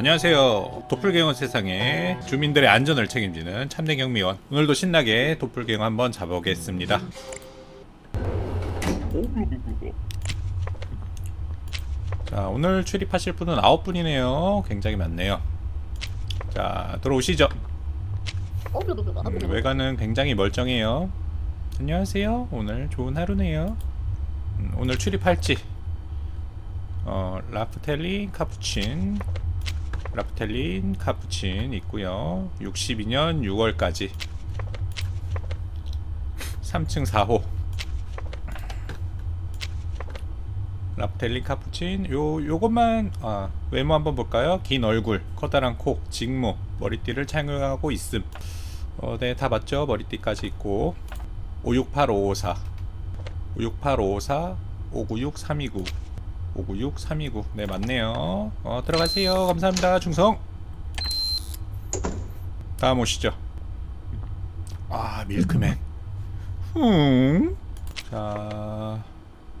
안녕하세요. 도플갱어 세상에 주민들의 안전을 책임지는 참내 경미원. 오늘도 신나게 도플갱어 한번 잡아보겠습니다. 자, 오늘 출입하실 분은 9분이네요. 굉장히 많네요. 자, 들어오시죠. 음, 외관은 굉장히 멀쩡해요. 안녕하세요. 오늘 좋은 하루네요. 음, 오늘 출입할지 어, 라프텔린 카푸친 라프텔린 카푸친 있고요. 62년 6월까지 3층 4호 라프텔린 카푸친 요 요것만 아, 외모 한번 볼까요? 긴 얼굴, 커다란 코, 직모, 머리띠를 착용하고 있음. 어, 네, 다 맞죠? 머리띠까지 있고 568554 568554 596329 596329 네, 맞네요. 어, 들어가세요. 감사합니다. 충성. 다음 오시죠. 아, 밀크맨. 흠. 자,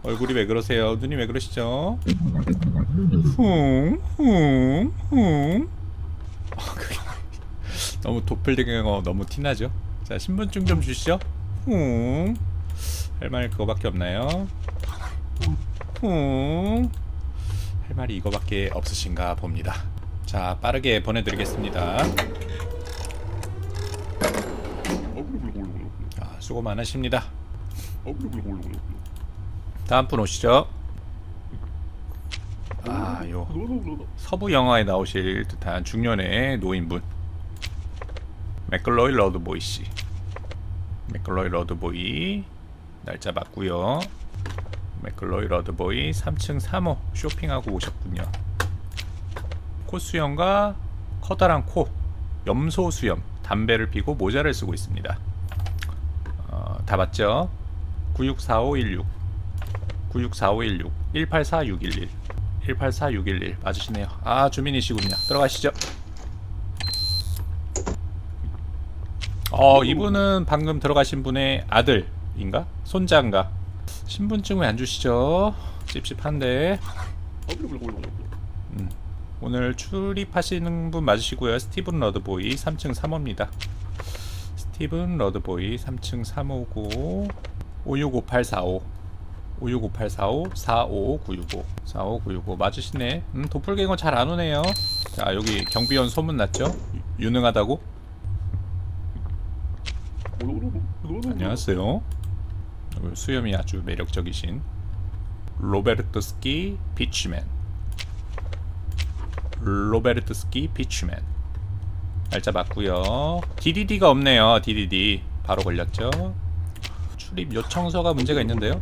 얼굴이 왜 그러세요? 눈이 왜 그러시죠? 흠. 아, 그게 너무 도플갱어 너무 티나죠? 자, 신분증 좀 주시죠. 흠. 할말 그거밖에 없나요? 흠. 할 말이 이거밖에 없으신가 봅니다. 자, 빠르게 보내드리겠습니다. 자, 수고 많으십니다. 다음 분 오시죠. 아, 요 서부 영화에 나오실 듯한 중년의 노인분. 맥글로이 러드보이 씨. 맥글로이 러드보이 날짜 맞고요. 맥글로이 러드보이 3층 3호 쇼핑하고 오셨군요. 코 수염과 커다란 코, 염소 수염, 담배를 피고 모자를 쓰고 있습니다. 어, 다 맞죠? 964516 964516 184611 184611 맞으시네요. 아 주민이시군요. 들어가시죠. 어 이분은 방금 들어가신 분의 아들인가? 손자인가? 신분증 왜 안 주시죠? 찝찝한데 오늘 출입하시는 분 맞으시고요. 스티븐 러드보이 3층 3호입니다. 스티븐 러드보이 3층 3호고 565845 565845 45965 45965 맞으시네. 음 도플갱어 잘 안 오네요. 자 여기 경비원 소문 났죠? 유- 유능하다고? 안녕하세요. 수염이 아주 매력적이신 로베르토스키 피치맨. 로베르토스키 피치맨. 날짜 맞고요. DDD가 없네요. DDD 바로 걸렸죠. 출입 요청서가 문제가 있는데요.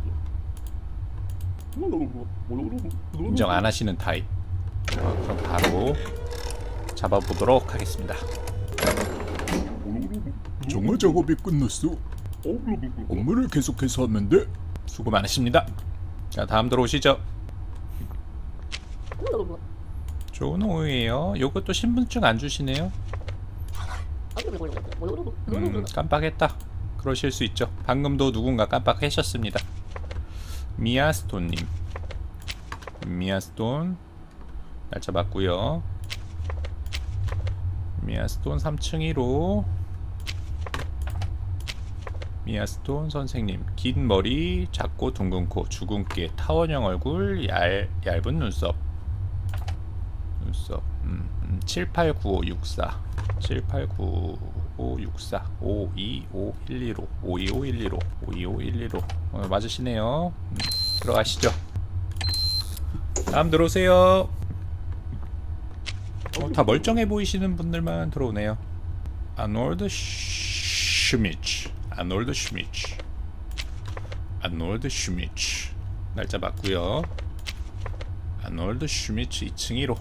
인정 안 하시는 타입. 어, 그럼 바로 잡아보도록 하겠습니다. 정화 작업이 끝났어. 업무를 계속해서 돼. 수고 많으십니다. 자 다음 들어오시죠. 좋은 오후예요. 요것도 신분증 안 주시네요. 음, 깜빡했다. 그러실 수 있죠. 방금도 누군가 깜빡하셨습니다. 미아스톤님. 미아스톤. 날짜 맞고요. 미아스톤 3층 1호. 미아스톤 선생님. 긴 머리, 작고 둥근 코, 주근깨, 타원형 얼굴, 얇, 얇은 눈썹. 눈썹. 음, 음, 789564. 789564 525115 525115 525115 어, 맞으시네요. 음, 들어가시죠. 다음 들어오세요. 어, 다 멀쩡해 보이시는 분들만 들어오네요. 아놀드 슈미츠. 아놀드 슈미츠. 아놀드 슈미츠. 날짜 맞고요. 아놀드 슈미츠 2층 1호.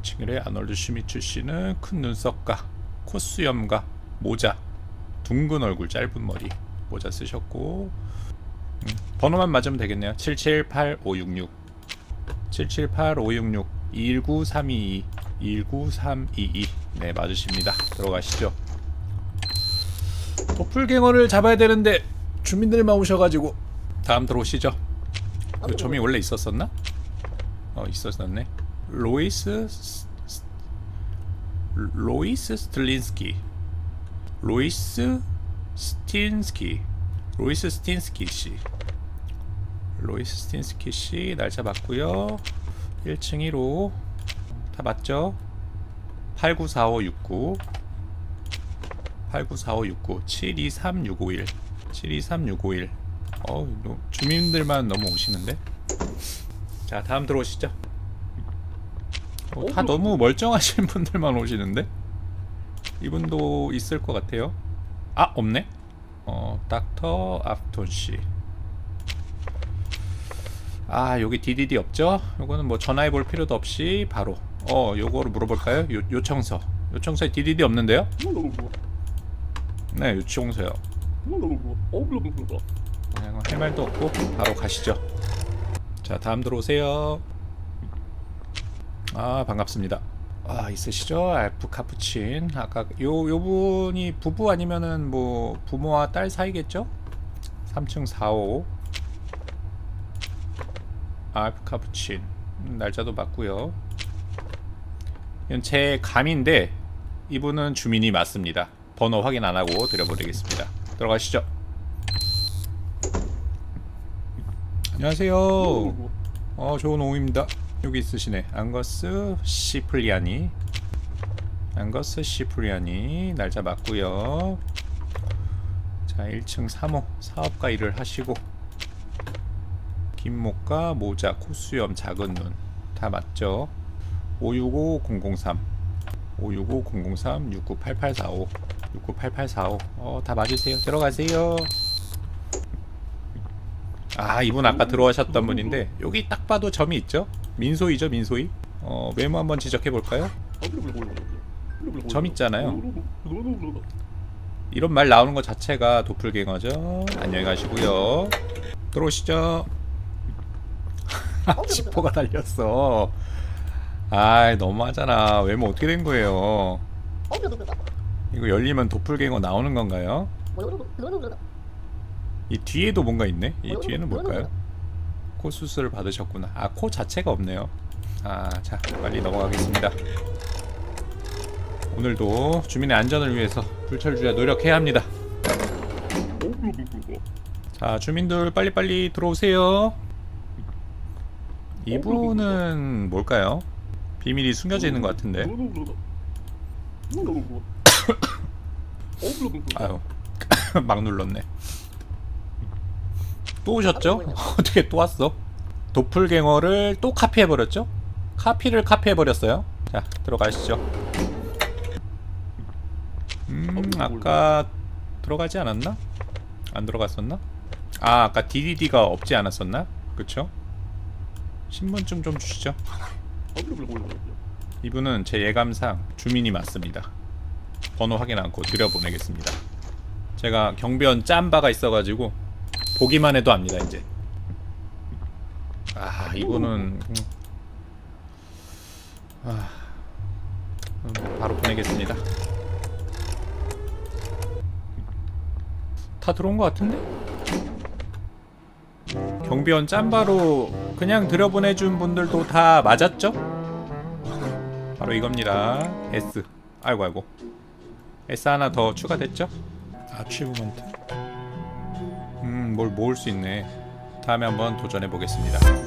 2층에 아놀드 슈미츠 씨는 큰 눈썹과 콧수염과 모자, 둥근 얼굴, 짧은 머리 모자 쓰셨고 음, 번호만 맞으면 되겠네요. 778566 778566 19322 19322 네 맞으십니다. 들어가시죠. 도플갱어를 잡아야 되는데 주민들만 오셔가지고 다음 들어오시죠. 그 점이 원래 있었었나? 어 있었었네. 로이스 스- 로이스 스틀린스키 로이스 스틴스키 로이스 스틴스키 씨 로이스 스틴스키 씨 날짜 맞고요 1층 1호 다 맞죠? 894569 894569 723651 723651 어, 너- 주민들만 너무 오시는데? 자, 다음 들어오시죠. 어, 다 너무 멀쩡하신 분들만 오시는데? 이분도 있을 것 같아요. 아, 없네? 어, 닥터 아프톤 씨. 아, 여기 DDD 없죠? 요거는 뭐 전화해 볼 필요도 없이 바로 어, 요거를 물어볼까요? 요, 요청서. 요청서에 DDD 없는데요? 네, 요청서요. 그냥 할 말도 없고 바로 가시죠. 자, 다음 들어오세요. 아, 반갑습니다. 아, 있으시죠? 알프 카푸친. 아까 요 요분이 부부 아니면은 뭐 부모와 딸 사이겠죠? 3층 4호. 알프 카푸친. 음, 날짜도 맞고요. 이건 제 감인데 이분은 주민이 맞습니다. 번호 확인 안 하고 드려버리겠습니다. 들어가시죠. 안녕하세요. 어, 좋은 오후입니다. 여기 있으시네. 앙거스 시플리아니. 앙거스 시플리아니. 날짜 맞고요. 자, 1층 3호 사업가 일을 하시고 긴목과 모자, 코수염, 작은 눈. 다 맞죠? 565003 565003 698845 698845 어, 다 맞으세요. 들어가세요. 아 이분 아까 들어오셨던 분인데 여기 딱 봐도 점이 있죠? 민소이죠 민소이? 어 외모 한번 지적해 볼까요? 점 있잖아요. 이런 말 나오는 것 자체가 도플갱어죠. 안녕히 가시고요. 들어오시죠. 지퍼가 달렸어. 아 너무하잖아. 외모 어떻게 된 거예요? 이거 열리면 도플갱어 나오는 건가요? 이 뒤에도 뭔가 있네. 이 뒤에는 뭘까요? 코 수술을 받으셨구나. 아, 코 자체가 없네요. 아, 자, 빨리 넘어가겠습니다. 오늘도 주민의 안전을 위해서 불철주야 노력해야 합니다. 자, 주민들 빨리빨리 들어오세요. 이분은 뭘까요? 비밀이 숨겨져 있는 것 같은데. 아유, 막 눌렀네. 또 오셨죠? 어떻게 또 왔어? 도플갱어를 또 카피해버렸죠? 카피를 카피해버렸어요. 자, 들어가시죠. 음, 아까 들어가지 않았나? 안 들어갔었나? 아, 아까 DDD가 없지 않았었나? 그쵸? 신분증 좀 주시죠. 이분은 제 예감상 주민이 맞습니다. 번호 확인 않고 들여보내겠습니다. 제가 경비원 짬바가 있어가지고 보기만 해도 압니다 이제. 아 이분은 음. 아, 음, 바로 보내겠습니다. 다 들어온 것 같은데? 경비원 짬바로 그냥 들여보내준 분들도 다 맞았죠? 바로 이겁니다. S. 아이고 아이고. S 하나 더 추가됐죠? 아치브먼트. 음, 뭘 모을 수 있네. 다음에 한번 도전해 보겠습니다.